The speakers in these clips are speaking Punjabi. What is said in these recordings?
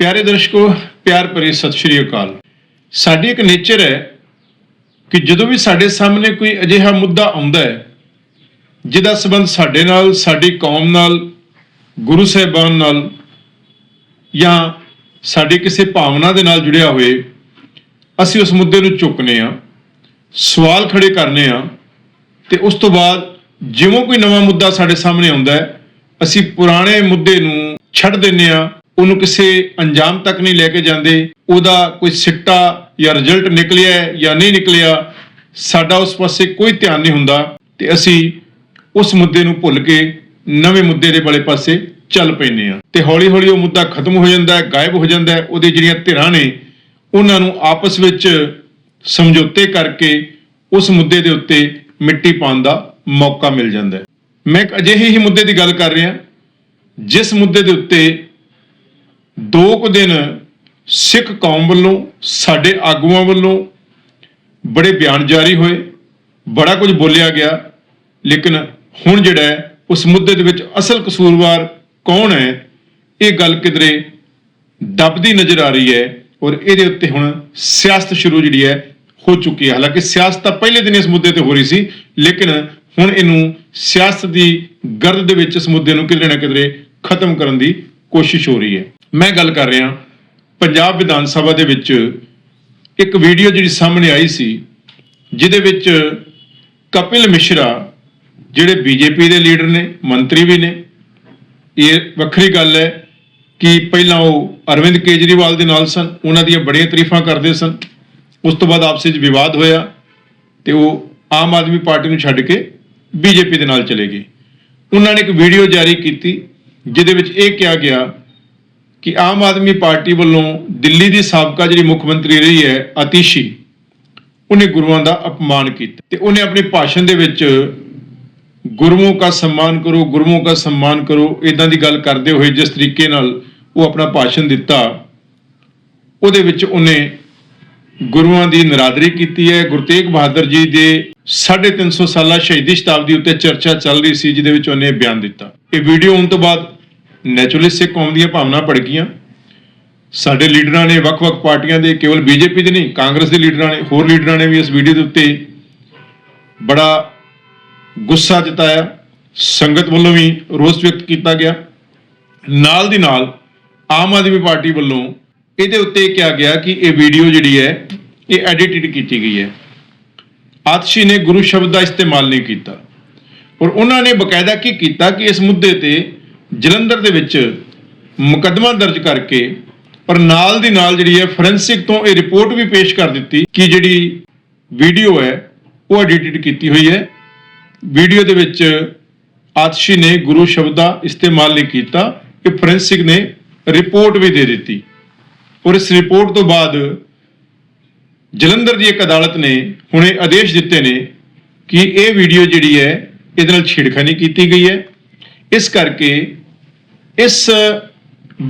ਪਿਆਰੇ ਦਰਸ਼ਕੋ, ਪਿਆਰ ਭਰੀ ਸਤਿ ਸ਼੍ਰੀ ਅਕਾਲ। ਸਾਡੀ ਇੱਕ ਨੇਚਰ ਹੈ ਕਿ ਜਦੋਂ ਵੀ ਸਾਡੇ ਸਾਹਮਣੇ ਕੋਈ ਅਜਿਹਾ ਮੁੱਦਾ ਆਉਂਦਾ ਹੈ, ਜਿਹਦਾ ਸਬੰਧ ਸਾਡੇ ਨਾਲ, ਸਾਡੀ ਕੌਮ ਨਾਲ, ਗੁਰੂ ਸਾਹਿਬਾਨ ਨਾਲ ਜਾਂ ਸਾਡੀ ਕਿਸੇ ਭਾਵਨਾ ਦੇ ਨਾਲ ਜੁੜਿਆ ਹੋਏ, ਅਸੀਂ ਉਸ ਮੁੱਦੇ ਨੂੰ ਚੁੱਕਨੇ ਆ, ਸਵਾਲ ਖੜੇ ਕਰਨੇ ਆ ਤੇ ਉਸ ਤੋਂ ਬਾਅਦ ਜਿਵੇਂ ਕੋਈ ਨਵਾਂ ਮੁੱਦਾ ਸਾਡੇ ਸਾਹਮਣੇ ਆਉਂਦਾ ਹੈ, ਅਸੀਂ ਪੁਰਾਣੇ ਮੁੱਦੇ ਨੂੰ ਛੱਡ ਦਿੰਨੇ ਆ ਉਹਨੂੰ ਕਿਸੇ ਅੰਜਾਮ ਤੱਕ ਨਹੀਂ ਲੈ ਕੇ ਜਾਂਦੇ। ਉਹਦਾ ਕੋਈ ਸਿੱਟਾ ਜਾਂ ਰਿਜ਼ਲਟ ਨਿਕਲਿਆ ਜਾਂ ਨਹੀਂ ਨਿਕਲਿਆ, ਸਾਡਾ ਉਸ ਪਾਸੇ ਕੋਈ ਧਿਆਨ ਨਹੀਂ ਹੁੰਦਾ ਤੇ ਅਸੀਂ ਉਸ ਮੁੱਦੇ ਨੂੰ ਭੁੱਲ ਕੇ ਨਵੇਂ ਮੁੱਦੇ ਦੇ ਵਾਲੇ ਪਾਸੇ ਚੱਲ ਪੈਂਦੇ ਆ ਤੇ ਹੌਲੀ ਹੌਲੀ ਉਹ ਮੁੱਦਾ ਖਤਮ ਹੋ ਜਾਂਦਾ ਹੈ, ਗਾਇਬ ਹੋ ਜਾਂਦਾ ਹੈ, ਉਹਦੀ ਜਿਹੜੀਆਂ ਧਿਰਾਂ ਨੇ, ਉਹਨਾਂ ਨੂੰ ਆਪਸ ਵਿੱਚ ਸਮਝੌਤੇ ਕਰਕੇ ਉਸ ਮੁੱਦੇ ਦੇ ਉੱਤੇ ਮਿੱਟੀ ਪਾਉਣ ਦਾ ਮੌਕਾ ਮਿਲ ਜਾਂਦਾ ਹੈ। ਮੈਂ ਇੱਕ ਅਜਿਹੇ ਹੀ ਮੁੱਦੇ ਦੀ ਗੱਲ ਕਰ ਰਿਹਾ। ਜਿਸ ਮੁੱਦੇ ਦੇ ਉੱਤੇ ਦੋ ਕੁ ਦਿਨ ਸਿੱਖ ਕੌਮ ਵੱਲੋਂ ਸਾਡੇ ਆਗੂਆਂ ਵੱਲੋਂ ਬੜੇ ਬਿਆਨ ਜਾਰੀ ਹੋਏ ਬੜਾ ਕੁਝ ਬੋਲਿਆ ਗਿਆ ਲੇਕਿਨ ਹੁਣ ਜਿਹੜਾ ਹੈ, ਉਸ ਮੁੱਦੇ ਦੇ ਵਿੱਚ ਅਸਲ ਕਸੂਰਵਾਰ ਕੌਣ ਹੈ ਇਹ ਗੱਲ ਕਿਧਰੇ ਦੱਬਦੀ ਨਜ਼ਰ ਆ ਰਹੀ ਹੈ ਔਰ ਇਹਦੇ ਉੱਤੇ ਹੁਣ ਸਿਆਸਤ ਸ਼ੁਰੂ ਜਿਹੜੀ ਹੈ ਹੋ ਚੁੱਕੀ ਹੈ। ਹਾਲਾਂਕਿ ਸਿਆਸਤ ਤਾਂ ਪਹਿਲੇ ਦਿਨ ਇਸ ਮੁੱਦੇ ਤੇ ਹੋ ਰਹੀ ਸੀ ਲੇਕਿਨ ਹੁਣ ਇਹਨੂੰ ਸਿਆਸਤ ਦੀ ਗਰਦ ਦੇ ਵਿੱਚ ਇਸ ਮੁੱਦੇ ਨੂੰ ਕਿਧਰੇ ਨਾ ਕਿਧਰੇ ਖਤਮ ਕਰਨ ਦੀ ਕੋਸ਼ਿਸ਼ ਹੋ ਰਹੀ ਹੈ। ਮੈਂ ਗੱਲ ਕਰ ਰਿਹਾ ਪੰਜਾਬ ਵਿਧਾਨ ਸਭਾ ਦੇ ਵਿੱਚ ਇੱਕ ਵੀਡੀਓ ਜਿਹੜੀ ਸਾਹਮਣੇ ਆਈ ਸੀ, ਜਿਹਦੇ ਵਿੱਚ ਕਪਿਲ ਮਿਸ਼ਰਾ, ਜਿਹੜੇ ਬੀਜੇਪੀ ਦੇ ਲੀਡਰ ਨੇ, ਮੰਤਰੀ ਵੀ ਨੇ, ਇਹ ਵੱਖਰੀ ਗੱਲ ਹੈ ਕਿ ਪਹਿਲਾਂ ਉਹ ਅਰਵਿੰਦ ਕੇਜਰੀਵਾਲ ਦੇ ਨਾਲ ਸਨ, ਉਹਨਾਂ ਦੀਆਂ ਬੜੀਆਂ ਤਾਰੀਫਾਂ ਕਰਦੇ ਸਨ, ਉਸ ਤੋਂ ਬਾਅਦ ਆਪਸ ਵਿੱਚ ਵਿਵਾਦ ਹੋਇਆ ਤੇ ਉਹ ਆਮ ਆਦਮੀ ਪਾਰਟੀ ਨੂੰ ਛੱਡ ਕੇ ਬੀਜੇਪੀ ਦੇ ਨਾਲ ਚਲੇ ਗਏ। ਉਹਨਾਂ ਨੇ ਇੱਕ ਵੀਡੀਓ ਜਾਰੀ ਕੀਤੀ, ਜਿਹਦੇ ਵਿੱਚ ਇਹ ਕਿਹਾ ਗਿਆ ਕਿ ਆਮ ਆਦਮੀ ਪਾਰਟੀ ਵੱਲੋਂ ਦਿੱਲੀ ਦੀ ਸਾਬਕਾ ਜਿਹੜੀ ਮੁੱਖ ਮੰਤਰੀ ਰਹੀ ਹੈ ਅਤੀਸ਼ੀ, ਉਹਨੇ ਗੁਰੂਆਂ ਦਾ ਅਪਮਾਨ ਕੀਤਾ ਤੇ ਉਹਨੇ ਆਪਣੇ ਭਾਸ਼ਣ ਦੇ ਵਿੱਚ ਗੁਰੂਆਂ ਦਾ ਸਨਮਾਨ ਕਰੋ, ਗੁਰੂਆਂ ਦਾ ਸਨਮਾਨ ਕਰੋ ਇਦਾਂ ਦੀ ਗੱਲ ਕਰਦੇ ਹੋਏ ਜਿਸ ਤਰੀਕੇ ਨਾਲ ਉਹ ਆਪਣਾ ਭਾਸ਼ਣ ਦਿੱਤਾ, ਉਹਦੇ ਵਿੱਚ ਉਹਨੇ ਗੁਰੂਆਂ ਦੀ ਨਰਾਦਰੀ ਕੀਤੀ ਹੈ। ਗੁਰੂ ਤੇਗ ਬਹਾਦਰ ਜੀ ਦੇ 350 ਸਾਲਾ ਸ਼ਹੀਦੀ ਸ਼ਤਾਬਦੀ ਉੱਤੇ ਚਰਚਾ ਚੱਲ ਰਹੀ ਸੀ, ਜਿਹਦੇ ਵਿੱਚ ਉਹਨੇ ਬਿਆਨ ਦਿੱਤਾ। ਇਹ ਵੀਡੀਓ ਆਉਣ ਤੋਂ ਬਾਅਦ ਨੈਚੁਰਲੀ ਸਿੱਖ ਕੌਮ ਦੀਆਂ ਭਾਵਨਾ ਭੜ ਗਈਆਂ। ਸਾਡੇ ਲੀਡਰਾਂ ਨੇ ਵੱਖ-ਵੱਖ ਪਾਰਟੀਆਂ ਦੇ, ਕੇਵਲ ਬੀਜੇਪੀ ਦੇ ਨਹੀਂ, ਕਾਂਗਰਸ ਦੇ ਲੀਡਰਾਂ ਨੇ, ਹੋਰ ਲੀਡਰਾਂ ਨੇ ਵੀ ਇਸ ਵੀਡੀਓ ਦੇ ਉੱਤੇ ਬੜਾ ਗੁੱਸਾ ਜਤਾਇਆ। ਸੰਗਤ ਵੱਲੋਂ ਵੀ ਰੋਸ ਵਿਅਕਤ ਕੀਤਾ ਗਿਆ। ਨਾਲ ਦੀ ਨਾਲ ਆਮ ਆਦਮੀ ਪਾਰਟੀ ਵੱਲੋਂ ਇਹਦੇ ਉੱਤੇ ਇਹ ਕਿਹਾ ਗਿਆ ਕਿ ਇਹ ਵੀਡੀਓ ਜਿਹੜੀ ਹੈ, ਇਹ ਐਡਿਟਡ ਕੀਤੀ ਗਈ ਹੈ। ਆਤਸ਼ੀ ਨੇ ਗੁਰੂ ਸ਼ਬਦ ਦਾ ਇਸਤੇਮਾਲ ਨਹੀਂ ਕੀਤਾ। ਔਰ ਉਹਨਾਂ ਨੇ ਬਕਾਇਦਾ ਕੀ ਕੀਤਾ ਕਿ ਇਸ ਮੁੱਦੇ ਤੇ ਜਲੰਧਰ ਦੇ ਵਿੱਚ ਮੁਕੱਦਮਾ ਦਰਜ ਕਰਕੇ ਪਰ ਨਾਲ ਦੀ ਨਾਲ ਜਿਹੜੀ ਹੈ ਫੋਰੈਂਸਿਕ ਤੋਂ ਇਹ ਰਿਪੋਰਟ ਵੀ ਪੇਸ਼ ਕਰ ਦਿੱਤੀ ਕਿ ਜਿਹੜੀ ਵੀਡੀਓ ਹੈ ਉਹ ਐਡਿਟਡ ਕੀਤੀ ਹੋਈ ਹੈ। ਵੀਡੀਓ ਦੇ ਵਿੱਚ ਆਤਸ਼ੀ ਨੇ ਗੁਰੂ ਸ਼ਬਦ ਦਾ ਇਸਤੇਮਾਲ ਨਹੀਂ ਕੀਤਾ ਕਿ ਫੋਰੈਂਸਿਕ ਨੇ ਰਿਪੋਰਟ ਵੀ ਦੇ ਦਿੱਤੀ। ਔਰ ਇਸ ਰਿਪੋਰਟ ਤੋਂ ਬਾਅਦ ਜਲੰਧਰ ਦੀ ਇੱਕ ਅਦਾਲਤ ਨੇ ਹੁਣੇ ਆਦੇਸ਼ ਦਿੱਤੇ ਨੇ ਕਿ ਇਹ ਵੀਡੀਓ ਜਿਹੜੀ ਹੈ ਇਹਦੇ ਨਾਲ ਛੇੜਖਾਨੀ ਕੀਤੀ ਗਈ ਹੈ। ਇਸ ਕਰਕੇ ਇਸ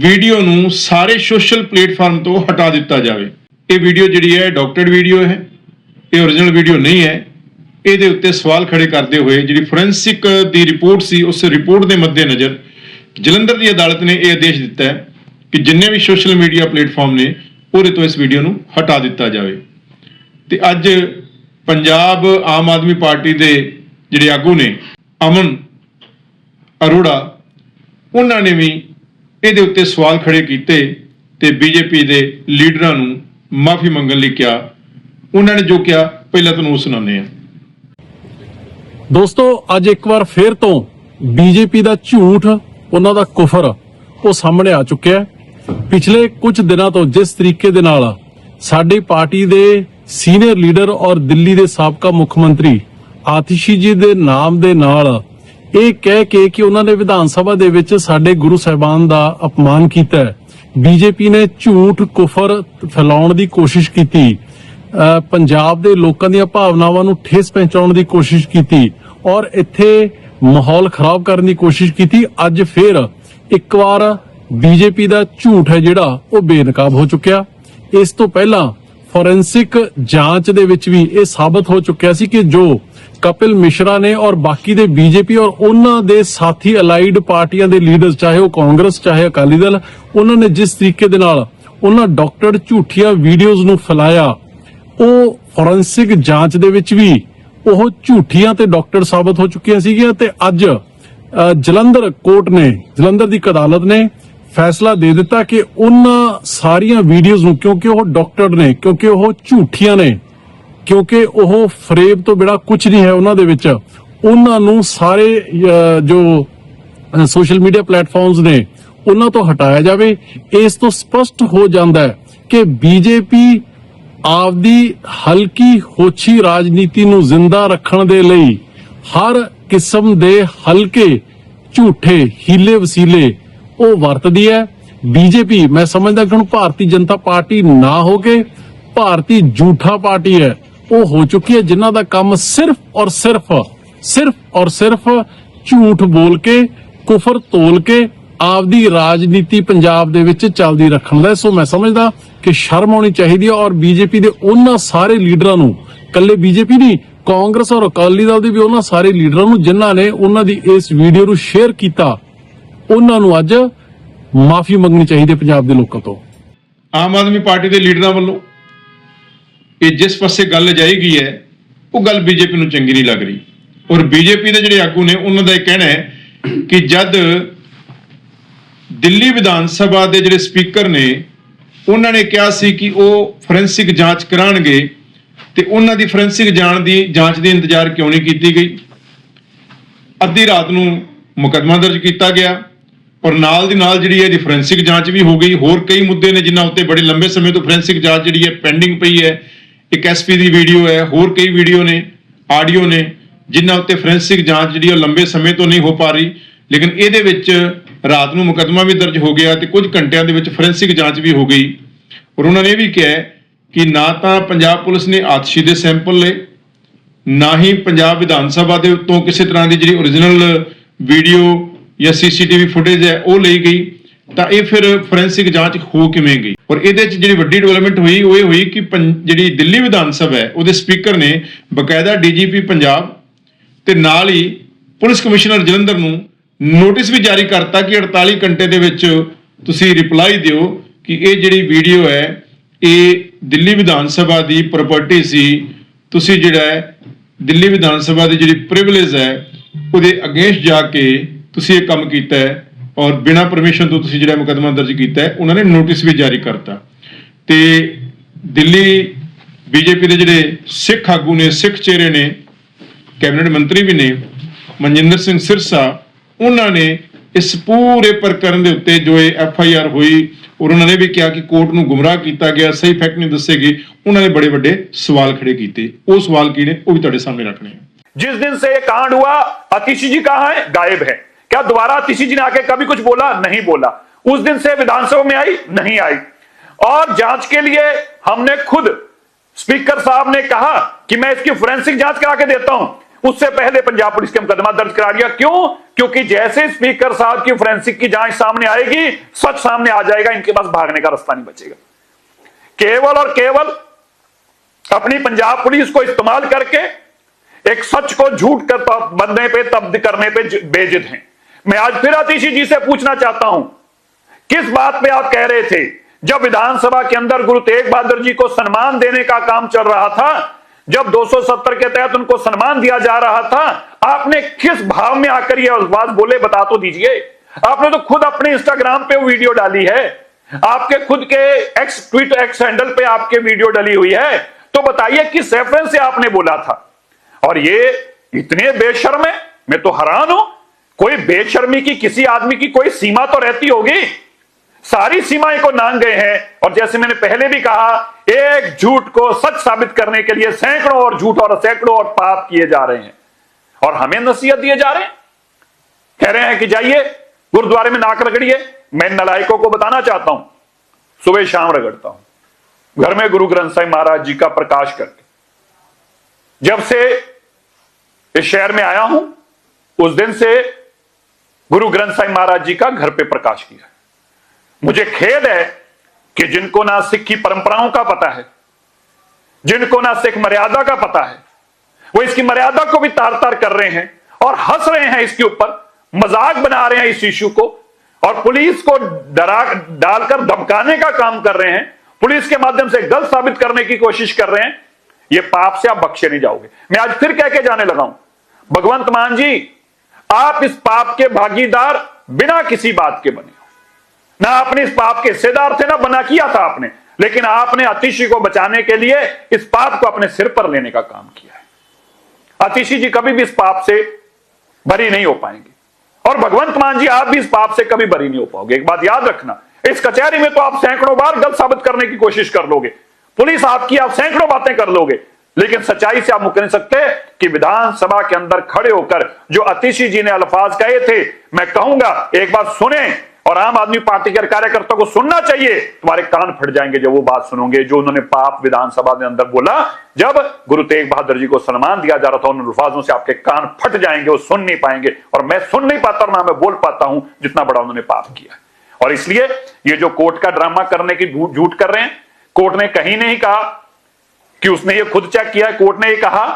ਵੀਡੀਓ ਨੂੰ ਸਾਰੇ ਸੋਸ਼ਲ ਪਲੇਟਫਾਰਮ ਤੋਂ ਹਟਾ ਦਿੱਤਾ ਜਾਵੇ। ਇਹ ਵੀਡੀਓ ਜਿਹੜੀ ਹੈ ਡਾਕਟਰਡ ਵੀਡੀਓ ਹੈ। ਇਹ ਓਰੀਜਨਲ ਵੀਡੀਓ ਨਹੀਂ ਹੈ। ਇਹਦੇ ਉੱਤੇ ਸਵਾਲ ਖੜੇ ਕਰਦੇ ਹੋਏ ਜਿਹੜੀ ਫੋਰੈਂਸਿਕ ਦੀ ਰਿਪੋਰਟ ਸੀ, ਉਸ ਰਿਪੋਰਟ ਦੇ ਮੱਦੇਨਜ਼ਰ ਜਲੰਧਰ ਦੀ ਅਦਾਲਤ ਨੇ ਇਹ ਆਦੇਸ਼ ਦਿੱਤਾ ਹੈ ਕਿ ਜਿੰਨੇ ਵੀ ਸੋਸ਼ਲ ਮੀਡੀਆ ਪਲੇਟਫਾਰਮ ਨੇ, ਉਹਦੇ ਤੋਂ ਇਸ ਵੀਡੀਓ ਨੂੰ ਹਟਾ ਦਿੱਤਾ ਜਾਵੇ। ਤੇ ਅੱਜ ਪੰਜਾਬ ਆਮ ਆਦਮੀ ਪਾਰਟੀ ਦੇ ਜਿਹੜੇ ਆਗੂ ਨੇ, ਅਮਨ ਅਰੋੜਾ, ਉਹਨਾਂ ਨੇ ਵੀ ਇਹਦੇ ਉੱਤੇ ਸਵਾਲ ਖੜੇ ਕੀਤੇ ਤੇ ਬੀਜੇਪੀ ਦੇ ਲੀਡਰਾਂ ਨੂੰ ਮਾਫੀ ਮੰਗਣ ਲਈ ਕਿਹਾ। ਉਹਨਾਂ ਨੇ ਜੋ ਕਿਹਾ, ਪਹਿਲਾਂ ਤੁਹਾਨੂੰ ਸੁਣਾਉਂਦੇ ਹਾਂ। ਦੋਸਤੋ, ਅੱਜ ਇੱਕ ਵਾਰ ਫੇਰ ਤੋਂ ਬੀਜੇਪੀ ਦਾ ਝੂਠ, ਉਹਨਾਂ ਦਾ ਕੁਫਰ, ਉਹ ਸਾਹਮਣੇ ਆ ਚੁੱਕਿਆ ਪਿਛਲੇ ਕੁਝ ਦਿਨਾਂ ਤੋਂ ਜਿਸ ਤਰੀਕੇ ਦੇ ਨਾਲ ਸਾਡੀ ਪਾਰਟੀ ਦੇ ਸੀਨੀਅਰ ਲੀਡਰ ਔਰ ਦਿੱਲੀ ਦੇ ਸਾਬਕਾ ਮੁੱਖ ਮੰਤਰੀ ਆਤਿਸ਼ੀ ਜੀ ਦੇ ਨਾਮ ਦੇ ਨਾਲ ਇਹ ਕਹਿ ਕੇ ਕਿ ਉਹਨਾਂ ਨੇ ਵਿਧਾਨ ਸਭਾ ਦੇ ਵਿੱਚ ਸਾਡੇ ਗੁਰੂ ਸਾਹਿਬਾਨ ਦਾ ਅਪਮਾਨ ਕੀਤਾ ਹੈ। ਬੀਜੇਪੀ ਨੇ ਝੂਠ ਕੁਫਰ ਫੈਲਾਉਣ ਦੀ ਕੋਸ਼ਿਸ਼ ਕੀਤੀ। ਪੰਜਾਬ ਦੇ ਲੋਕਾਂ ਦੀਆਂ ਭਾਵਨਾਵਾਂ ਨੂੰ ਠੇਸ ਪਹੁੰਚਾਉਣ ਦੀ ਕੋਸ਼ਿਸ਼ ਕੀਤੀ ਔਰ ਇੱਥੇ ਮਾਹੌਲ ਖਰਾਬ ਕਰਨ ਦੀ ਕੋਸ਼ਿਸ਼ ਕੀਤੀ। ਅੱਜ ਫੇਰ ਇੱਕ ਵਾਰ ਬੀਜੇਪੀ ਦਾ ਝੂਠ ਹੈ ਜਿਹੜਾ, ਉਹ ਬੇਨਕਾਬ ਹੋ ਚੁੱਕਿਆ। ਇਸ ਤੋਂ ਪਹਿਲਾਂ ਫੋਰੈਂਸਿਕ ਜਾਂਚ ਦੇ ਵਿੱਚ ਵੀ ਇਹ ਸਾਬਤ ਹੋ ਚੁੱਕਿਆ ਸੀ ਕਿ ਜੋ ਕਪਿਲ ਮਿਸ਼ਰਾ ਨੇ ਔਰ ਬਾਕੀ ਦੇ ਬੀਜੇਪੀ ਔਰ ਉਹਨਾਂ ਦੇ ਸਾਥੀ ਅਲਾਈਡ ਪਾਰਟੀਆਂ ਦੇ ਲੀਡਰਸ, ਚਾਹੇ ਉਹ ਕਾਂਗਰਸ, ਚਾਹੇ ਅਕਾਲੀ ਦਲ, ਉਹਨਾਂ ਨੇ ਜਿਸ ਤਰੀਕੇ ਦੇ ਨਾਲ ਉਹਨਾਂ ਡਾਕਟਰ ਝੂਠੀਆਂ ਵੀਡੀਓਜ਼ ਨੂੰ ਫੈਲਾਇਆ, ਉਹ ਫੋਰੈਂਸਿਕ ਜਾਂਚ ਦੇ ਵਿੱਚ ਵੀ ਉਹ ਝੂਠੀਆਂ ਤੇ ਡਾਕਟਰ ਸਾਬਤ ਹੋ ਚੁੱਕੀਆਂ ਸੀਗੀਆਂ ਤੇ ਅੱਜ ਜਲੰਧਰ ਕੋਰਟ ਨੇ, ਜਲੰਧਰ ਦੀ ਇੱਕ ਅਦਾਲਤ ਨੇ ਫੈਸਲਾ ਦੇ ਦਿੱਤਾ ਕਿ ਉਹਨਾਂ ਸਾਰੀਆਂ ਵੀਡੀਓਜ਼ ਨੂੰ ਕਿਉਂਕਿ ਉਹ ਡਾਕਟਰ ਨੇ, ਕਿਉਂਕਿ ਉਹ ਝੂਠੀਆਂ ਨੇ, ਕਿਉਂਕਿ ਉਹ ਫਰੇਬ ਤੋਂ ਬਿਨਾ ਕੁਝ ਨਹੀਂ ਹੈ ਉਹਨਾਂ ਦੇ ਵਿੱਚ, ਉਹਨਾਂ ਨੂੰ ਸਾਰੇ ਜੋ ਸੋਸ਼ਲ ਮੀਡੀਆ ਪਲੇਟਫਾਰਮਸ ਨੇ, ਉਹਨਾਂ ਤੋਂ ਹਟਾਇਆ ਜਾਵੇ। ਇਸ ਤੋਂ ਸਪਸ਼ਟ ਹੋ ਜਾਂਦਾ ਹੈ ਕਿ ਬੀਜੇਪੀ ਆਪਦੀ ਹਲਕੀ ਹੋਛੀ ਰਾਜਨੀਤੀ ਨੂੰ ਜ਼ਿੰਦਾ ਰੱਖਣ ਦੇ ਲਈ ਹਰ ਕਿਸਮ ਦੇ ਹਲਕੇ ਝੂਠੇ, ਹੀਲੇ ਵਸੀਲੇ ਉਹ ਵਰਤਦੀ ਹੈ। ਬੀਜੇਪੀ, ਮੈਂ ਸਮਝਦਾ ਕਿ ਹੁਣ ਭਾਰਤੀ ਜਨਤਾ ਪਾਰਟੀ ਨਾ ਹੋ ਕੇ ਭਾਰਤੀ ਝੂਠਾ ਪਾਰਟੀ ਹੈ। ਉਹ ਹੋ ਚੁੱਕੀ ਹੈ, ਜਿਨ੍ਹਾਂ ਦਾ ਕੰਮ ਸਿਰਫ ਔਰ ਸਿਰਫ ਸਿਰਫ ਔਰ ਸਿਰਫ ਝੂਠ ਬੋਲ ਕੇ, ਕੁਫਰ ਤੋਲ ਕੇ ਆਪਦੀ ਰਾਜਨੀਤੀ ਪੰਜਾਬ ਦੇ ਵਿੱਚ ਚੱਲਦੀ ਰੱਖਣ ਦਾ ਸੋ ਮੈਂ ਸਮਝਦਾ ਕਿ ਸ਼ਰਮ ਆਉਣੀ ਚਾਹੀਦੀ ਹੈ ਔਰ ਬੀਜੇਪੀ ਦੇ ਉਹਨਾਂ ਸਾਰੇ ਲੀਡਰਾਂ ਨੂੰ ਕੱਲੇ ਬੀਜੇਪੀ ਨਹੀਂ, ਕਾਂਗਰਸ ਔਰ ਅਕਾਲੀ ਦਲ ਦੇ ਵੀ ਉਹਨਾਂ ਸਾਰੇ ਲੀਡਰਾਂ ਨੂੰ, ਜਿਨ੍ਹਾਂ ਨੇ ਉਹਨਾਂ ਦੀ ਇਸ ਵੀਡੀਓ ਨੂੰ ਸ਼ੇਅਰ ਕੀਤਾ ਉਹਨਾਂ ਨੂੰ ਅੱਜ ਮਾਫੀ ਮੰਗਣੀ ਚਾਹੀਦੀ ਪੰਜਾਬ ਦੇ ਲੋਕਾਂ ਤੋਂ। ਆਮ ਆਦਮੀ ਪਾਰਟੀ ਦੇ ਲੀਡਰਾਂ ਵੱਲੋਂ ਇਹ ਜਿਸ ਪਾਸੇ ਗੱਲ ਜਾਈ ਗਈ ਹੈ, ਉਹ ਗੱਲ ਬੀਜੇਪੀ ਨੂੰ ਚੰਗੀ ਨਹੀਂ ਲੱਗ ਰਹੀ। ਔਰ ਬੀਜੇਪੀ ਦੇ ਜਿਹੜੇ ਆਗੂ ਨੇ, ਉਹਨਾਂ ਦਾ ਇਹ ਕਹਿਣਾ ਹੈ ਕਿ ਜਦ ਦਿੱਲੀ ਵਿਧਾਨ ਸਭਾ ਦੇ ਜਿਹੜੇ ਸਪੀਕਰ ਨੇ, ਉਹਨਾਂ ਨੇ ਕਿਹਾ ਸੀ ਕਿ ਉਹ ਫੋਰੈਂਸਿਕ ਜਾਂਚ ਕਰਾਣਗੇ ਤੇ ਉਹਨਾਂ ਦੀ ਫੋਰੈਂਸਿਕ ਜਾਣ ਦੀ, ਜਾਂਚ ਦੀ ਇੰਤਜ਼ਾਰ ਕਿਉਂ ਨਹੀਂ ਕੀਤੀ ਗਈ? ਅੱਧੀ ਰਾਤ ਨੂੰ ਮੁਕੱਦਮਾ ਦਰਜ ਕੀਤਾ ਗਿਆ। ਔਰ ਨਾਲ ਦੀ ਨਾਲ ਜਿਹੜੀ ਹੈ ਇਹਦੀ ਫੋਰੈਂਸਿਕ ਜਾਂਚ ਵੀ ਹੋ ਗਈ। ਹੋਰ ਕਈ ਮੁੱਦੇ ਨੇ ਜਿਨ੍ਹਾਂ ਉੱਤੇ ਬੜੇ ਲੰਬੇ ਸਮੇਂ ਤੋਂ ਫੋਰੈਂਸਿਕ ਜਾਂਚ ਜਿਹੜੀ ਹੈ ਪੈਂਡਿੰਗ ਪਈ ਹੈ। ਇੱਕ ਐਸਪੀ ਦੀ ਵੀਡੀਓ ਹੈ, ਹੋਰ ਕਈ ਵੀਡੀਓ ਨੇ ਆਡੀਓ ਨੇ, ਜਿਨ੍ਹਾਂ ਉੱਤੇ ਫੋਰੈਂਸਿਕ ਜਾਂਚ ਜਿਹੜੀ ਉਹ ਲੰਬੇ ਸਮੇਂ ਤੋਂ ਨਹੀਂ ਹੋ ਪਾ ਰਹੀ। ਲੇਕਿਨ ਇਹਦੇ ਵਿੱਚ ਰਾਤ ਨੂੰ ਮੁਕੱਦਮਾ ਵੀ ਦਰਜ ਹੋ ਗਿਆ ਤੇ ਕੁਝ ਘੰਟਿਆਂ ਦੇ ਵਿੱਚ ਫੋਰੈਂਸਿਕ ਜਾਂਚ ਵੀ ਹੋ ਗਈ। ਔਰ ਉਹਨਾਂ ਨੇ ਇਹ ਵੀ ਕਿਹਾ ਕਿ ਨਾ ਤਾਂ ਪੰਜਾਬ ਪੁਲਿਸ ਨੇ ਆਤਸ਼ੀ ਦੇ ਸੈਂਪਲ ਲਏ, ਨਾ ਹੀ ਪੰਜਾਬ ਵਿਧਾਨ ਸਭਾ ਦੇ ਉੱਤੋਂ ਕਿਸੇ ਤਰ੍ਹਾਂ ਦੀ ਜਿਹੜੀ ਓਰੀਜਨਲ ਵੀਡੀਓ ਜਾਂ ਸੀਸੀਟੀਵੀ ਫੁਟੇਜ ਹੈ, ਉਹ ਲਈ ਗਈ, ਤਾਂ ਇਹ ਫਿਰ ਫੋਰੈਂਸਿਕ ਜਾਂਚ ਹੋ ਕਿਵੇਂ ਗਈ? ਔਰ ਇਹਦੇ ਚ ਜਿਹੜੀ ਵੱਡੀ ਡਿਵੈਲਪਮੈਂਟ ਹੋਈ, ਉਹ ਇਹ ਹੋਈ ਕਿ ਪੰ- ਜਿਹੜੀ ਦਿੱਲੀ ਵਿਧਾਨ ਸਭਾ ਹੈ, ਉਹਦੇ ਸਪੀਕਰ ਨੇ ਬਕਾਇਦਾ ਡੀਜੀਪੀ ਪੰਜਾਬ ਤੇ ਨਾਲ ਹੀ ਪੁਲਿਸ ਕਮਿਸ਼ਨਰ ਜਲੰਧਰ ਨੂੰ ਨੋਟਿਸ ਵੀ ਜਾਰੀ ਕਰਤਾ ਕਿ 48 ਘੰਟੇ ਦੇ ਵਿੱਚ ਤੁਸੀਂ ਰਿਪਲਾਈ ਦਿਓ ਕਿ ਇਹ ਜਿਹੜੀ ਵੀਡੀਓ ਹੈ, ਇਹ ਦਿੱਲੀ ਵਿਧਾਨ ਸਭਾ ਦੀ ਪ੍ਰਾਪਰਟੀ ਸੀ। ਤੁਸੀਂ ਜਿਹੜਾ ਦਿੱਲੀ ਵਿਧਾਨ ਸਭਾ ਦੀ ਜਿਹੜੀ ਪ੍ਰਿਵਿਲੇਜ ਹੈ, ਉਹਦੇ ਅਗੇਂਸਟ ਜਾ ਕੇ ਤੁਸੀਂ ਇਹ ਕੰਮ ਕੀਤਾ ਹੈ ਔਰ ਬਿਨਾਂ ਪਰਮਿਸ਼ਨ ਤੋਂ ਤੁਸੀਂ ਜਿਹੜਾ ਮੁਕੱਦਮਾ ਦਰਜ ਕੀਤਾ ਹੈ ਉਹਨਾਂ ਨੇ ਨੋਟਿਸ ਵੀ ਜਾਰੀ ਕਰਤਾ ਤੇ ਦਿੱਲੀ ਬੀਜੇਪੀ ਦੇ ਜਿਹੜੇ ਸਿੱਖ ਆਗੂ ਨੇ ਸਿੱਖ ਚਿਹਰੇ ਨੇ ਕੈਬਨਿਟ ਮੰਤਰੀ ਵੀ ਨੇ ਮਨਜਿੰਦਰ ਸਿੰਘ ਸਿਰਸਾ ਉਹਨਾਂ ਨੇ ਇਸ ਪੂਰੇ ਪ੍ਰਕਰਨ ਦੇ ਉੱਤੇ ਜੋ ਇਹ ਐਫ ਆਈ ਆਰ ਹੋਈ ਔਰ ਉਹਨਾਂ ਨੇ ਵੀ ਕਿਹਾ ਕਿ ਕੋਰਟ ਨੂੰ ਗੁੰਮਰਾਹ ਕੀਤਾ ਗਿਆ ਸਹੀ ਫੈਕਟ ਨਹੀਂ ਦੱਸੇ ਗਏ ਉਹਨਾਂ ਨੇ ਬੜੇ ਵੱਡੇ ਸਵਾਲ ਖੜੇ ਕੀਤੇ ਉਹ ਸਵਾਲ ਕੀ ਨੇ ਉਹ ਵੀ ਤੁਹਾਡੇ ਸਾਹਮਣੇ ਰੱਖਣੇ ਆ जिस दिन से ये कांड हुआ अतिशी जी कहां है गायब है क्या दोबारा अतिशी जी ने आके कभी कुछ बोला? नहीं बोला। उस दिन से विधानसभा में आई, नहीं आई। और जाँच के लिए हमने खुद स्पीकर साहब ने कहा कि मैं इसकी फोरेंसिक जाँच करा के देता हूँ। उससे पहले पंजाब पुलिस के मुकदमा दर्ज करा लिया। क्यों? क्योंकि जैसे स्पीकर साहब की फोरेंसिक की जाँच सामने आएगी, सच सामने आ जाएगा, इनके पास भागने का रास्ता नहीं बचेगा। केवल और केवल अपनी पंजाब पुलिस को इस्तेमाल करके एक सच को झूठ कर बनने पे, तब्द करने पे बेजिद हैं। मैं आज फिर आतिशी जी से पूछना चाहता हूँ, किस बात पे आप कह रहे थे? जब विधानसभा के अंदर गुरु तेग बहादुर जी को सम्मान देने का काम चल रहा था, जब 270 के तहत उनको सम्मान दिया जा रहा था, आपने किस भाव में आकर यह बात बोले, बता तो दीजिए। आपने तो खुद अपने इंस्टाग्राम पे वीडियो डाली है। आपके खुद के एक्स ट्वीट एक्स हैंडल पे आपके वीडियो डली हुई है। तो बताइए, किस रेफरेंस से आपने बोला था? और ये इतने बेशर्म है, मैं तो हैरान हूँ। कोई बेशर्मी की किसी आदमी की कोई सीमा तो रहती होगी? सारी सीमाएँ को नांग गए हैं और जैसे मैंने पहले भी कहा, एक झूठ को सच साबित करने के लिए सैकड़ों और झूठ और सैकड़ों और पाप किए जा रहे हैं और हमें नसीहत दिए जा रहे हैं। कह रहे हैं कि जाइए, गुरुद्वारे में नाक रगड़िए। मैं नलायकों को बताना चाहता हूँ। सुबह शाम रगड़ता हूँ। घर में गुरु ग्रंथ साहिब महाराज जी का प्रकाश करके। जब से इस शहर में आया हूँ, उस दिन से गुरु ग्रंथ साहिब महाराज जी का घर पे प्रकाश किया मुझे खेद है कि जिनको ना सिख की परंपराओं का पता है, जिनको ना सिख मर्यादा का पता है, वो इसकी मर्यादा को भी तार तार कर रहे हैं और हंस रहे हैं इसके ऊपर, मज़ाक बना रहे हैं इस इशू को और पुलिस को डरा, डालकर धमकाने का काम कर रहे हैं। पुलिस के माध्यम से गलत साबित करने की कोशिश कर रहे हैं। ये पाप से आप बख्शे नहीं जाओगे। मैं आज फिर कह के जाने लगा हूँ। भगवंत मान जी आप इस पाप के भागीदार बिना किसी बात के बने ना आपने इस पाप के हिस्सेदार थे, ना बना किया था आपने। लेकिन आपने अतिशी को बचाने के लिए इस पाप को अपने सिर पर लेने का काम किया है। अतिशी जी कभी भी इस पाप से बरी नहीं हो पाएँगे। और भगवंत मान जी, आप भी इस पाप से कभी बरी नहीं हो पाओगे। एक बात याद रखना, इस कचहरी में तो आप सैकड़ों बार गलत साबित करने की कोशिश कर लोगे। पुलिस आपकी, आप सैकड़ों बातें कर लोगे। लेकिन सच्चाई से आप मुकर नहीं सकते कि विधानसभा के अंदर खड़े होकर जो अतिशी जी ने अल्फाज कहे थे, मैं कहूँगा, एक बात सुने और आम आदमी पार्टी के कार्यकर्ता को सुनना चाहिए, तुम्हारे कान फट जाएँगे जब वो बात सुनोगे, जो उन्होंने पाप विधानसभा के अंदर बोला। जब गुरु तेग बहादुर जी को सम्मान दिया जा रहा था, उन अल्फाजों से आपके कान फट जाएँगे, वो सुन नहीं पाएँगे और मैं सुन नहीं पाता और ना मैं बोल पाता हूँ जितना बड़ा उन्होंने पाप किया। और इसलिए ये जो कोर्ट का ड्रामा करने की झूठ कर रहे हैं, कोर्ट ने कहीं नहीं कहा कि उसने ये खुद चेक किया कोर्ट ने ये कहा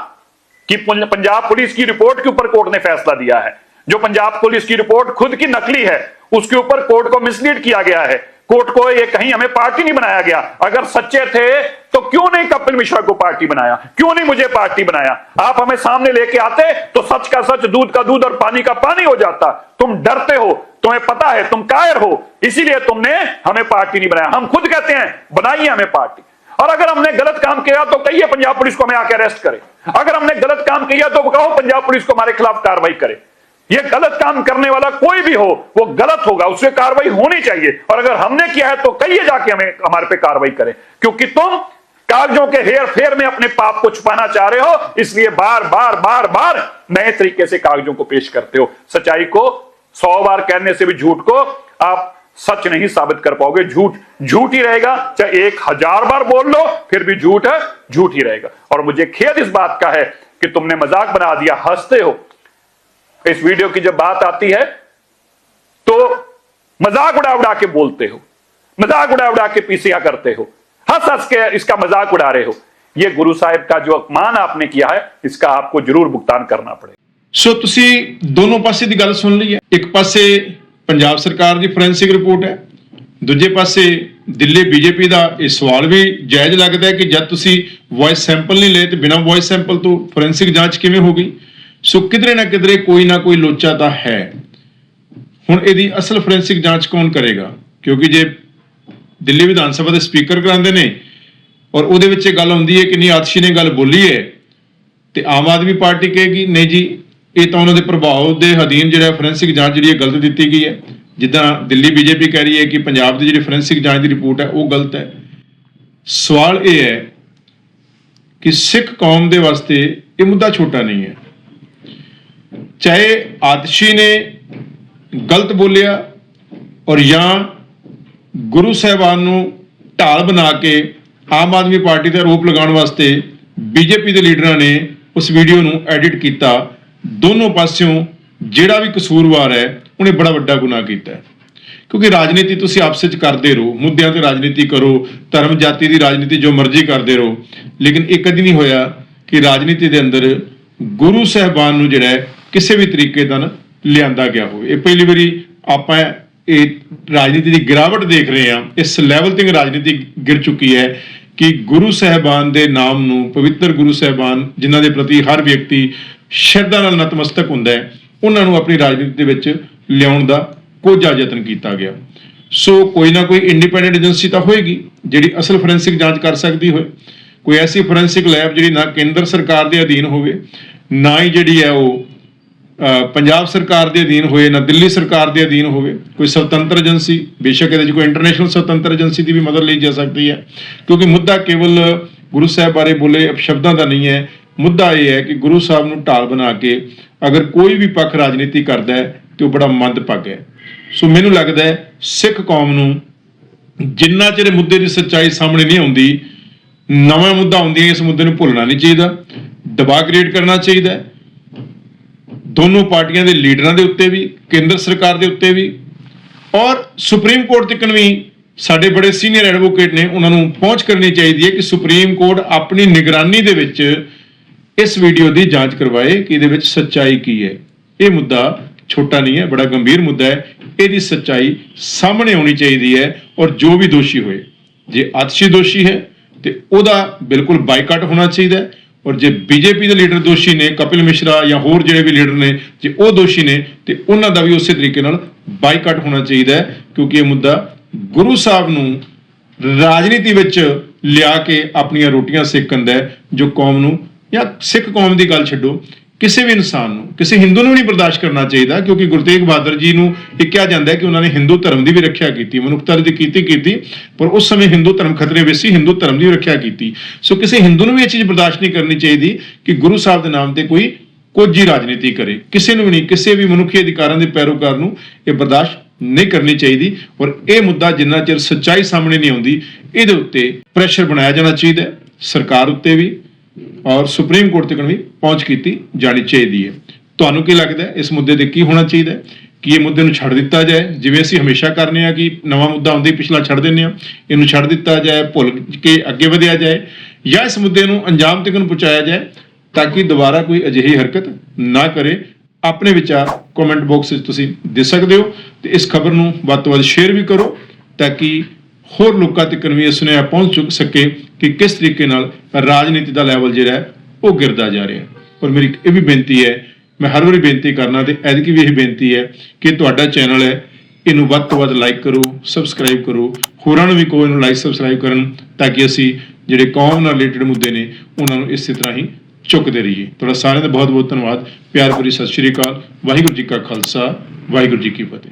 कि पंजाब पुलिस की रिपोर्ट के ऊपर कोर्ट ने फैसला दिया है। जो पंजाब पुलिस की रिपोर्ट खुद की नकली है, उसके ऊपर कोर्ट को मिसलीड किया गया है। कोर्ट को ये कहीं हमें पार्टी नहीं बनाया गया। अगर सच्चे थे तो क्यों नहीं कपिल मिश्रा को पार्टी बनाया? क्यों नहीं मुझे पार्टी बनाया? आप हमें सामने लेके आते तो सच का सच, दूध का दूध और पानी का पानी हो जाता। तुम डरते हो, तुम्हें पता है, तुम कायर हो। इसीलिए तुमने हमें पार्टी नहीं बनाया। हम खुद कहते हैं, बनाइए हमें पार्टी। और अगर हमने गलत काम किया तो कहिए पंजाब पुलिस को हमें आके अरेस्ट करे। अगर हमने गलत काम किया तो कहो पंजाब पुलिस को हमारे खिलाफ कार्रवाई करे। ये गलत काम करने वाला कोई भी हो, वो गलत होगा, उससे कार्रवाई होनी चाहिए। और अगर हमने किया है तो कहिए जाके हमें, हमारे पे कार्रवाई करें। क्योंकि तुम कागजों के हेर फेर में अपने पाप को छुपाना चाह रहे हो, इसलिए बार बार बार बार नए तरीके से कागजों को पेश करते हो। सच्चाई को, सौ बार कहने से भी झूठ को, आप सच नहीं साबित कर पाओगे झूठ झूठ ही रहेगा चाहे एक हजार बार बोल लो फिर भी झूठ है झूठ ही रहेगा और मुझे खेद इस बात का है कि तुमने मजाक बना दिया हंसते हो इस वीडियो की जब बात आती है तो मजाक उड़ा उड़ा के बोलते हो मजाक उड़ा उड़ा के पीसिया करते हो हंस हंस के इसका मजाक उड़ा रहे हो ये गुरु साहिब का जो अपमान आपने किया है इसका आपको जरूर भुगतान करना पड़ेगा ਸੋ ਤੁਸੀਂ ਦੋਨੋਂ ਪਾਸੇ ਦੀ ਗੱਲ ਸੁਣ ਲਈ ਹੈ ਇੱਕ ਪਾਸੇ ਪੰਜਾਬ ਸਰਕਾਰ ਦੀ ਫੋਰੈਂਸਿਕ ਰਿਪੋਰਟ ਹੈ। ਦੂਜੇ ਪਾਸੇ ਦਿੱਲੀ ਬੀਜੇਪੀ ਦਾ ਇਹ ਸਵਾਲ ਵੀ ਜਾਇਜ਼ ਲੱਗਦਾ ਹੈ ਕਿ ਜਦ ਤੁਸੀਂ ਵੌਇਸ ਸੈਂਪਲ ਨਹੀਂ ਲਏ ਤੇ ਬਿਨਾਂ ਵੌਇਸ ਸੈਂਪਲ ਤੋਂ ਫੋਰੈਂਸਿਕ ਜਾਂਚ ਕਿਵੇਂ ਹੋ ਗਈ? ਸੋ ਕਿਧਰੇ ਨਾ ਕਿਧਰੇ ਕੋਈ ਨਾ ਕੋਈ ਲੋਚਾ ਤਾਂ ਹੈ। ਹੁਣ ਇਹਦੀ ਅਸਲ ਫੋਰੈਂਸਿਕ ਜਾਂਚ ਕੌਣ ਕਰੇਗਾ? ਕਿਉਂਕਿ ਜੇ ਦਿੱਲੀ ਵਿਧਾਨ ਸਭਾ ਦੇ ਸਪੀਕਰ ਕਰਾਉਂਦੇ ਨੇ ਔਰ ਉਹਦੇ ਵਿੱਚ ਇਹ ਗੱਲ ਹੁੰਦੀ ਹੈ ਕਿ ਨਹੀਂ, ਆਤਸ਼ੀ ਨੇ ਗੱਲ ਬੋਲੀ ਹੈ ਤੇ ਆਮ ਆਦਮੀ ਪਾਰਟੀ ਕਹੇਗੀ, ਨਹੀਂ ਜੀ ਇਹ ਤਾਂ ਉਹਨਾਂ ਦੇ ਪ੍ਰਭਾਵ ਦੇ ਅਧੀਨ ਜਿਹੜਾ ਫੋਰੈਂਸਿਕ ਜਾਂਚ ਜਿਹੜੀ ਹੈ ਗਲਤ ਦਿੱਤੀ ਗਈ ਹੈ। ਜਿੱਦਾਂ ਦਿੱਲੀ ਬੀਜੇਪੀ ਕਹਿ ਰਹੀ ਹੈ ਕਿ ਪੰਜਾਬ ਦੀ ਜਿਹੜੀ ਫੋਰੈਂਸਿਕ ਜਾਂਚ ਦੀ ਰਿਪੋਰਟ ਹੈ, ਉਹ ਗਲਤ ਹੈ। ਸਵਾਲ ਇਹ ਹੈ ਕਿ ਸਿੱਖ ਕੌਮ ਦੇ ਵਾਸਤੇ ਇਹ ਮੁੱਦਾ ਛੋਟਾ ਨਹੀਂ ਹੈ। ਚਾਹੇ ਆਤਸ਼ੀ ਨੇ ਗਲਤ ਬੋਲਿਆ ਔਰ ਜਾਂ ਗੁਰੂ ਸਾਹਿਬਾਨ ਨੂੰ ਢਾਲ ਬਣਾ ਕੇ ਆਮ ਆਦਮੀ ਪਾਰਟੀ ਤੇ ਆਰੋਪ ਲਗਾਉਣ ਵਾਸਤੇ ਬੀਜੇਪੀ ਦੇ ਲੀਡਰਾਂ ਨੇ ਉਸ ਵੀਡੀਓ ਨੂੰ ਐਡਿਟ ਕੀਤਾ ਦੋਨੋਂ ਪਾਸਿਓਂ ਜਿਹੜਾ ਵੀ ਕਸੂਰਵਾਰ ਹੈ, ਉਹਨੇ ਬੜਾ ਵੱਡਾ ਗੁਨਾਹ ਕੀਤਾ ਹੈ। ਕਿਉਂਕਿ ਰਾਜਨੀਤੀ ਤੁਸੀਂ ਆਪਸ ਵਿੱਚ ਕਰਦੇ ਰਹੋ, ਮੁੱਦਿਆਂ ਤੇ ਰਾਜਨੀਤੀ ਕਰੋ, ਧਰਮ ਜਾਤੀ ਦੀ ਰਾਜਨੀਤੀ ਜੋ ਮਰਜ਼ੀ ਕਰਦੇ ਰਹੋ, ਲੇਕਿਨ ਇਹ ਕਦੀ ਨਹੀਂ ਹੋਇਆ ਕਿ ਰਾਜਨੀਤੀ ਦੇ ਅੰਦਰ ਗੁਰੂ ਸਾਹਿਬਾਨ ਨੂੰ ਜਿਹੜਾ ਕਿਸੇ ਵੀ ਤਰੀਕੇ ਦਾ ਲਿਆਂਦਾ ਗਿਆ ਹੋਵੇ। ਇਹ ਪਹਿਲੀ ਵਾਰੀ ਆਪਾਂ ਇਹ ਰਾਜਨੀਤੀ ਦੀ ਗਿਰਾਵਟ ਦੇਖ ਰਹੇ ਹਾਂ। ਇਸ ਲੈਵਲ ਤੇ ਰਾਜਨੀਤੀ ਗਿਰ ਚੁੱਕੀ ਹੈ ਕਿ ਗੁਰੂ ਸਾਹਿਬਾਨ ਦੇ ਨਾਮ ਨੂੰ ਪਵਿੱਤਰ ਗੁਰੂ ਸਾਹਿਬਾਨ, ਜਿਨ੍ਹਾਂ ਦੇ ਪ੍ਰਤੀ ਹਰ ਵਿਅਕਤੀ ਸ਼ਰਧਾ ਨਾਲ ਨਤਮਸਤਕ ਹੁੰਦਾ ਹੈ, ਉਹਨਾਂ ਨੂੰ ਆਪਣੀ ਰਾਜਨੀਤੀ ਦੇ ਵਿੱਚ ਲਿਆਉਣ ਦਾ ਕੋਝਾ ਯਤਨ ਕੀਤਾ ਗਿਆ। ਸੋ ਕੋਈ ਨਾ ਕੋਈ ਇੰਡੀਪੈਂਡੈਂਟ ਏਜੰਸੀ ਤਾਂ ਹੋਏਗੀ, ਜਿਹੜੀ ਅਸਲ ਫੋਰੈਂਸਿਕ ਜਾਂਚ ਕਰ ਸਕਦੀ ਹੋਏ। ਕੋਈ ਐਸੀ ਫੋਰੈਂਸਿਕ ਲੈਬ ਜਿਹੜੀ ਨਾ ਕੇਂਦਰ ਸਰਕਾਰ ਦੇ ਅਧੀਨ ਹੋਵੇ, ਨਾ ਹੀ ਜਿਹੜੀ ਹੈ ਉਹ ਪੰਜਾਬ ਸਰਕਾਰ ਦੇ ਅਧੀਨ ਹੋਏ, ਨਾ ਦਿੱਲੀ ਸਰਕਾਰ ਦੇ ਅਧੀਨ ਹੋਵੇ। ਕੋਈ ਸੁਤੰਤਰ ਏਜੰਸੀ ਬੇਸ਼ੱਕ ਇਹਦੇ 'ਚ ਕੋਈ ਇੰਟਰਨੈਸ਼ਨਲ ਸੁਤੰਤਰ ਏਜੰਸੀ ਦੀ ਵੀ ਮਦਦ ਲਈ ਜਾ ਸਕਦੀ ਹੈ। ਕਿਉਂਕਿ ਮੁੱਦਾ ਕੇਵਲ ਗੁਰੂ ਸਾਹਿਬ ਬਾਰੇ ਬੋਲੇ ਅਪਸ਼ਬਦਾਂ ਦਾ ਨਹੀਂ ਹੈ ਮੁੱਦਾ ਇਹ ਹੈ ਕਿ ਗੁਰੂ ਸਾਹਿਬ ਨੂੰ ਢਾਲ ਬਣਾ ਕੇ ਅਗਰ ਕੋਈ ਵੀ ਪੱਖ ਰਾਜਨੀਤੀ ਕਰਦਾ ਹੈ ਤੇ ਉਹ ਬੜਾ ਮੰਦਭਾਗਾ ਹੈ। ਸੋ ਮੈਨੂੰ ਲੱਗਦਾ ਹੈ ਸਿੱਖ ਕੌਮ ਨੂੰ ਜਿੰਨਾ ਚਿਰ ਮੁੱਦੇ ਦੀ ਸੱਚਾਈ ਸਾਹਮਣੇ ਨਹੀਂ ਆਉਂਦੀ, ਨਵਾਂ ਮੁੱਦਾ ਆਉਂਦੀ ਇਸ ਮੁੱਦੇ ਨੂੰ ਭੁੱਲਣਾ ਨਹੀਂ ਚਾਹੀਦਾ, ਦਬਾਅ ਕ੍ਰੀਏਟ ਕਰਨਾ ਚਾਹੀਦਾ ਦੋਨੋਂ ਪਾਰਟੀਆਂ ਦੇ ਲੀਡਰਾਂ ਦੇ ਉੱਤੇ ਵੀ, ਕੇਂਦਰ ਸਰਕਾਰ ਦੇ ਉੱਤੇ ਵੀ ਔਰ ਸੁਪਰੀਮ ਕੋਰਟ ਤੱਕ ਵੀ ਸਾਡੇ ਬੜੇ ਸੀਨੀਅਰ ਐਡਵੋਕੇਟ ਨੇ ਉਹਨਾਂ ਨੂੰ ਪਹੁੰਚ ਕਰਨੀ ਚਾਹੀਦੀ ਹੈ ਕਿ ਸੁਪਰੀਮ ਕੋਰਟ ਆਪਣੀ ਨਿਗਰਾਨੀ ਦੇ ਵਿੱਚ ਇਸ ਵੀਡੀਓ ਦੀ ਜਾਂਚ ਕਰਵਾਏ ਕਿ ਇਹਦੇ ਵਿੱਚ ਸੱਚਾਈ ਕੀ ਹੈ। ਇਹ ਮੁੱਦਾ ਛੋਟਾ ਨਹੀਂ ਹੈ, ਬੜਾ ਗੰਭੀਰ ਮੁੱਦਾ ਹੈ। ਇਹਦੀ ਸੱਚਾਈ ਸਾਹਮਣੇ ਆਉਣੀ ਚਾਹੀਦੀ ਹੈ ਔਰ ਜੋ ਵੀ ਦੋਸ਼ੀ ਹੋਏ, ਜੇ ਆਤਸ਼ੀ ਦੋਸ਼ੀ ਹੈ, ਤੇ ਉਹਦਾ ਬਿਲਕੁਲ ਬਾਈਕਾਟ ਹੋਣਾ ਚਾਹੀਦਾ ਹੈ ਔਰ ਜੇ ਬੀਜੇਪੀ ਦੇ ਲੀਡਰ ਦੋਸ਼ੀ ਨੇ, ਕਪਿਲ ਮਿਸ਼ਰਾ ਜਾਂ ਹੋਰ ਜਿਹੜੇ ਵੀ ਲੀਡਰ ਨੇ, ਜੇ ਉਹ ਦੋਸ਼ੀ ਨੇ, ਤੇ ਉਹਨਾਂ ਦਾ ਵੀ ਉਸੇ ਤਰੀਕੇ ਨਾਲ ਬਾਈਕਾਟ ਹੋਣਾ ਚਾਹੀਦਾ ਹੈ ਕਿਉਂਕਿ ਇਹ ਮੁੱਦਾ ਗੁਰੂ ਸਾਹਿਬ ਨੂੰ ਰਾਜਨੀਤੀ ਵਿੱਚ ਲਿਆ ਕੇ ਆਪਣੀਆਂ ਰੋਟੀਆਂ ਸੇਕਣ ਦਾ ਜੋ ਕੌਮ ਨੂੰ ਜਾਂ ਸਿੱਖ ਕੌਮ ਦੀ ਗੱਲ ਛੱਡੋ, ਕਿਸੇ ਵੀ ਇਨਸਾਨ ਨੂੰ, ਕਿਸੇ ਹਿੰਦੂ ਨੂੰ ਵੀ ਨਹੀਂ ਬਰਦਾਸ਼ਤ ਕਰਨਾ ਚਾਹੀਦਾ, ਕਿਉਂਕਿ ਗੁਰੂ ਤੇਗ ਬਹਾਦਰ ਜੀ ਨੂੰ ਇਹ ਕਿਹਾ ਜਾਂਦਾ ਹੈ ਕਿ ਉਹਨਾਂ ਨੇ ਹਿੰਦੂ ਧਰਮ ਦੀ ਵੀ ਰੱਖਿਆ ਕੀਤੀ, ਮਨੁੱਖਤਾ ਦੀ ਕੀਤੀ ਕੀਤੀ, ਪਰ ਉਸ ਸਮੇਂ ਹਿੰਦੂ ਧਰਮ ਖਤਰੇ ਵਿੱਚ ਸੀ, ਹਿੰਦੂ ਧਰਮ ਦੀ ਵੀ ਰੱਖਿਆ ਕੀਤੀ। ਸੋ ਕਿਸੇ ਹਿੰਦੂ ਨੂੰ ਵੀ ਇਹ ਚੀਜ਼ ਬਰਦਾਸ਼ਤ ਨਹੀਂ ਕਰਨੀ ਚਾਹੀਦੀ ਕਿ ਗੁਰੂ ਸਾਹਿਬ ਦੇ ਨਾਮ ਤੇ ਕੋਈ ਕੋਝੀ ਰਾਜਨੀਤੀ ਕਰੇ। ਕਿਸੇ ਨੂੰ ਵੀ ਨਹੀਂ, ਕਿਸੇ ਵੀ ਮਨੁੱਖੀ ਅਧਿਕਾਰਾਂ ਦੇ ਪੈਰੋਕਾਰ ਨੂੰ ਇਹ ਬਰਦਾਸ਼ਤ ਨਹੀਂ ਕਰਨੀ ਚਾਹੀਦੀ ਔਰ ਇਹ ਮੁੱਦਾ ਜਿੰਨਾ ਚਿਰ ਸੱਚਾਈ ਸਾਹਮਣੇ ਨਹੀਂ ਆਉਂਦੀ, ਇਹਦੇ ਉੱਤੇ ਪ੍ਰੈਸ਼ਰ ਬਣਾਇਆ ਜਾਣਾ ਚਾਹੀਦਾ ਸਰਕਾਰ ਉੱਤੇ ਵੀ। ਔਰ ਸੁਪਰੀਮ ਕੋਰਟ ਤੱਕ ਵੀ ਪਹੁੰਚ ਕੀਤੀ ਜਾਣੀ ਚਾਹੀਦੀ ਹੈ। ਤੁਹਾਨੂੰ ਕੀ ਲੱਗਦਾ ਹੈ ਇਸ ਮੁੱਦੇ ਤੇ ਕੀ ਹੋਣਾ ਚਾਹੀਦਾ ਹੈ? ਕਿ ਇਹ ਮੁੱਦੇ ਨੂੰ ਛੱਡ ਦਿੱਤਾ ਜਾਏ? ਜਿਵੇਂ ਅਸੀਂ ਹਮੇਸ਼ਾ ਕਰਨੇ ਆ ਕਿ ਨਵਾਂ ਮੁੱਦਾ ਆਉਂਦੇ ਹੀ ਪਿਛਲਾ ਛੱਡ ਦਿੰਨੇ ਆ ਇਹਨੂੰ ਛੱਡ ਦਿੱਤਾ ਜਾਏ, ਭੁੱਲ ਕੇ ਅੱਗੇ ਵਧਿਆ ਜਾਏ ਜਾਂ ਇਸ ਮੁੱਦੇ ਨੂੰ ਅੰਜਾਮ ਤੱਕ ਨੂੰ ਪਹੁੰਚਾਇਆ ਜਾਏ ਤਾਂ ਕਿ ਦੁਬਾਰਾ ਕੋਈ ਅਜਿਹੀ ਹਰਕਤ ਨਾ ਕਰੇ। ਆਪਣੇ ਵਿਚਾਰ ਕਮੈਂਟ ਬਾਕਸ ਵਿੱਚ ਤੁਸੀਂ ਦੇ ਸਕਦੇ ਹੋ ਤੇ ਇਸ ਖਬਰ ਨੂੰ ਵੱਧ ਤੋਂ ਵੱਧ ਸ਼ੇਅਰ ਵੀ ਕਰੋ ਤਾਂ ਕਿ ਹੋਰ ਲੋਕਾਂ ਤੱਕ ਵੀ ਇਹ ਸੁਨੇਹਾ ਪਹੁੰਚ ਚੁੱਕ ਸਕੇ ਕਿ ਕਿਸ ਤਰੀਕੇ ਨਾਲ ਰਾਜਨੀਤੀ ਦਾ ਲੈਵਲ ਜਿਹੜਾ ਹੈ, ਉਹ ਗਿਰਦਾ ਜਾ ਰਿਹਾ ਹੈ। ਔਰ ਮੇਰੀ ਇਹ ਵੀ ਬੇਨਤੀ ਹੈ, ਮੈਂ ਹਰ ਵਾਰੀ ਬੇਨਤੀ ਕਰਨਾ ਤੇ ਐਤਕੀ ਵੀ ਇਹ ਬੇਨਤੀ ਹੈ ਕਿ ਤੁਹਾਡਾ ਚੈਨਲ ਹੈ, ਇਹਨੂੰ ਵੱਧ ਤੋਂ ਵੱਧ ਲਾਈਕ ਕਰੋ ਸਬਸਕ੍ਰਾਈਬ ਕਰੋ, ਹੋਰਾਂ ਨੂੰ ਵੀ ਕੋਈ ਨੂੰ ਲਾਈਕ ਸਬਸਕ੍ਰਾਈਬ ਕਰਨ ਤਾਂ ਕਿ ਅਸੀਂ ਜਿਹੜੇ ਕੌਮ ਨਾਲ ਰਿਲੇਟਡ ਮੁੱਦੇ ਨੇ, ਉਹਨਾਂ ਨੂੰ ਇਸੇ ਤਰ੍ਹਾਂ ਹੀ ਚੁੱਕਦੇ ਰਹੀਏ। ਤੁਹਾਡਾ ਸਾਰਿਆਂ ਦਾ ਬਹੁਤ ਬਹੁਤ ਧੰਨਵਾਦ। ਪਿਆਰ ਭਰੀ ਸਤਿ ਸ਼੍ਰੀ ਅਕਾਲ। ਵਾਹਿਗੁਰੂ ਜੀ ਕਾ ਖਾਲਸਾ, ਵਾਹਿਗੁਰੂ ਜੀ ਕੀ ਫਤਿਹ।